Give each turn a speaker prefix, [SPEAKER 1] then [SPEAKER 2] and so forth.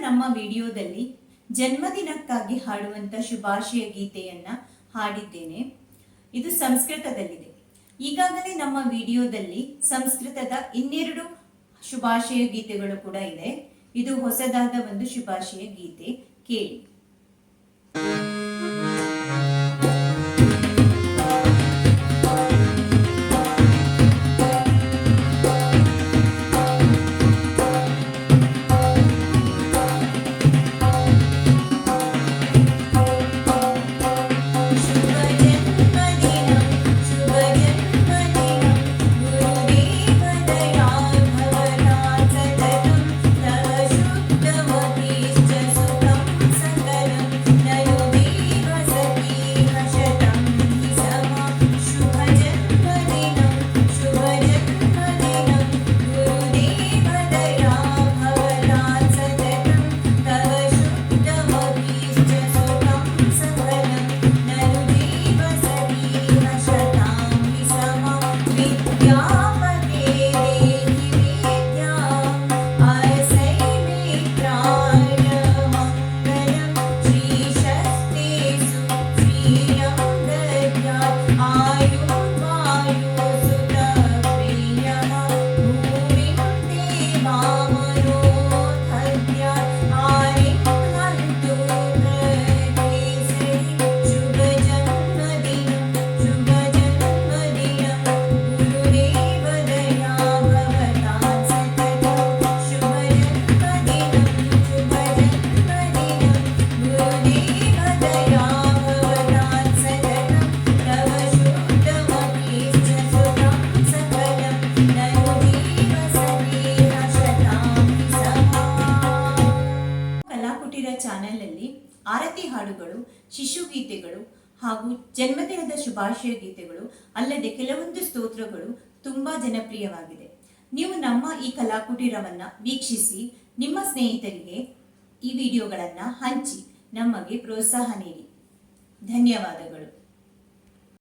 [SPEAKER 1] ನಮ್ಮ ವಿಡಿಯೋದಲ್ಲಿ ಜನ್ಮದಿನಕ್ಕಾಗಿ ಹಾಡುವಂತ ಶುಭಾಶಯ ಗೀತೆಯನ್ನ ಹಾಡಿದ್ದೇನೆ. ಇದು ಸಂಸ್ಕೃತದಲ್ಲಿದೆ. ಈಗಾಗಲೇ ನಮ್ಮ ವಿಡಿಯೋದಲ್ಲಿ ಸಂಸ್ಕೃತದ ಇನ್ನೆರಡು ಶುಭಾಶಯ ಗೀತೆಗಳು ಕೂಡ ಇದೆ. ಇದು ಹೊಸದಾದ ಒಂದು ಶುಭಾಶಯ ಗೀತೆ. ಕೇಳಿ. time ಕಲಾಕುಟೀರ ಚಾನೆಲ್ನಲ್ಲಿ ಆರತಿ ಹಾಡುಗಳು, ಶಿಶು ಗೀತೆಗಳು ಹಾಗೂ ಜನ್ಮದಿನದ ಶುಭಾಶಯ ಗೀತೆಗಳು, ಅಲ್ಲದೆ ಕೆಲವೊಂದು ಸ್ತೋತ್ರಗಳು ತುಂಬಾ ಜನಪ್ರಿಯವಾಗಿದೆ. ನೀವು ನಮ್ಮ ಈ ಕಲಾಕುಟೀರವನ್ನ ವೀಕ್ಷಿಸಿ, ನಿಮ್ಮ ಸ್ನೇಹಿತರಿಗೆ ಈ ವಿಡಿಯೋಗಳನ್ನ ಹಂಚಿ, ನಮಗೆ ಪ್ರೋತ್ಸಾಹ ನೀಡಿ. ಧನ್ಯವಾದಗಳು.